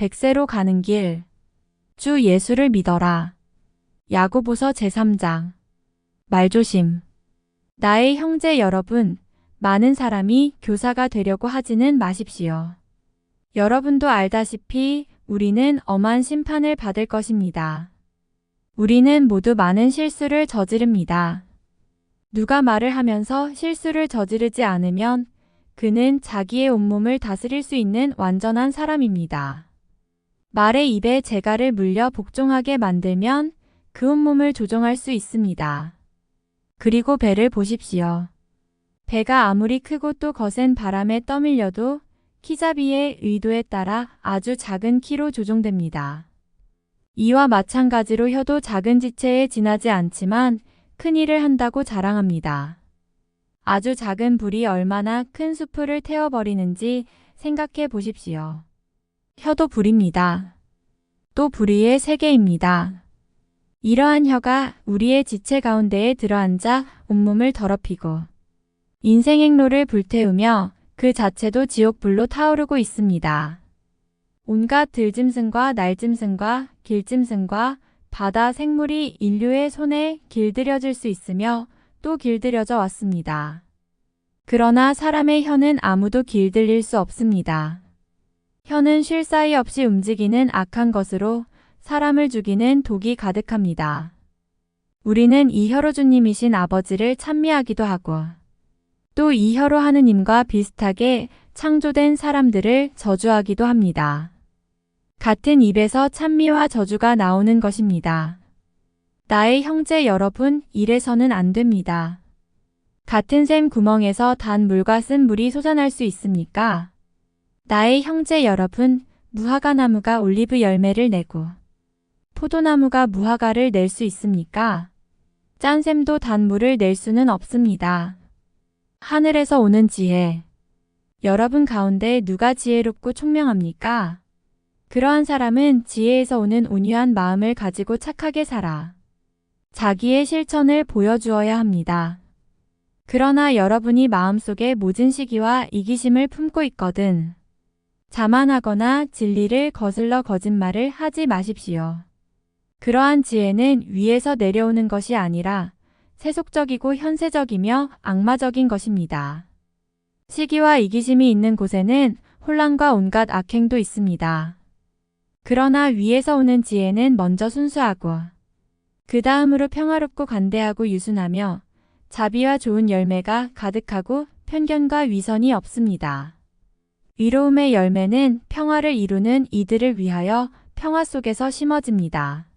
백세로 가는 길. 주 예수를 믿어라. 야고보서 제3장. 말조심. 나의 형제 여러분, 많은 사람이 교사가 되려고 하지는 마십시오. 여러분도 알다시피 우리는 엄한 심판을 받을 것입니다. 우리는 모두 많은 실수를 저지릅니다. 누가 말을 하면서 실수를 저지르지 않으면 그는 자기의 온몸을 다스릴 수 있는 완전한 사람입니다. 말의 입에 재갈을 물려 복종하게 만들면 그 온몸을 조종할 수 있습니다. 그리고 배를 보십시오. 배가 아무리 크고 또 거센 바람에 떠밀려도 키잡이의 의도에 따라 아주 작은 키로 조종됩니다. 이와 마찬가지로 혀도 작은 지체에 지나지 않지만 큰 일을 한다고 자랑합니다. 아주 작은 불이 얼마나 큰 숲을 태워버리는지 생각해 보십시오. 혀도 불입니다. 또 불의의 세계입니다. 이러한 혀가 우리의 지체 가운데에 들어앉아 온몸을 더럽히고 인생 행로를 불태우며 그 자체도 지옥불로 타오르고 있습니다. 온갖 들짐승과 날짐승과 길짐승과 바다 생물이 인류의 손에 길들여질 수 있으며 또 길들여져 왔습니다. 그러나 사람의 혀는 아무도 길들일 수 없습니다. 혀는 쉴 사이 없이 움직이는 악한 것으로 사람을 죽이는 독이 가득합니다. 우리는 이 혀로 주님이신 아버지를 찬미하기도 하고 또 이 혀로 하느님과 비슷하게 창조된 사람들을 저주하기도 합니다. 같은 입에서 찬미와 저주가 나오는 것입니다. 나의 형제 여러분, 이래서는 안 됩니다. 같은 샘 구멍에서 단 물과 쓴 물이 솟아날 수 있습니까? 나의 형제 여러분, 무화과 나무가 올리브 열매를 내고 포도나무가 무화과를 낼 수 있습니까? 짠샘도 단물을 낼 수는 없습니다. 하늘에서 오는 지혜. 여러분 가운데 누가 지혜롭고 총명합니까? 그러한 사람은 지혜에서 오는 온유한 마음을 가지고 착하게 살아. 자기의 실천을 보여주어야 합니다. 그러나 여러분이 마음속에 모진 시기와 이기심을 품고 있거든. 자만하거나 진리를 거슬러 거짓말을 하지 마십시오. 그러한 지혜는 위에서 내려오는 것이 아니라 세속적이고 현세적이며 악마적인 것입니다. 시기와 이기심이 있는 곳에는 혼란과 온갖 악행도 있습니다. 그러나 위에서 오는 지혜는 먼저 순수하고 그 다음으로 평화롭고 관대하고 유순하며 자비와 좋은 열매가 가득하고 편견과 위선이 없습니다. 위로움의 열매는 평화를 이루는 이들을 위하여 평화 속에서 심어집니다.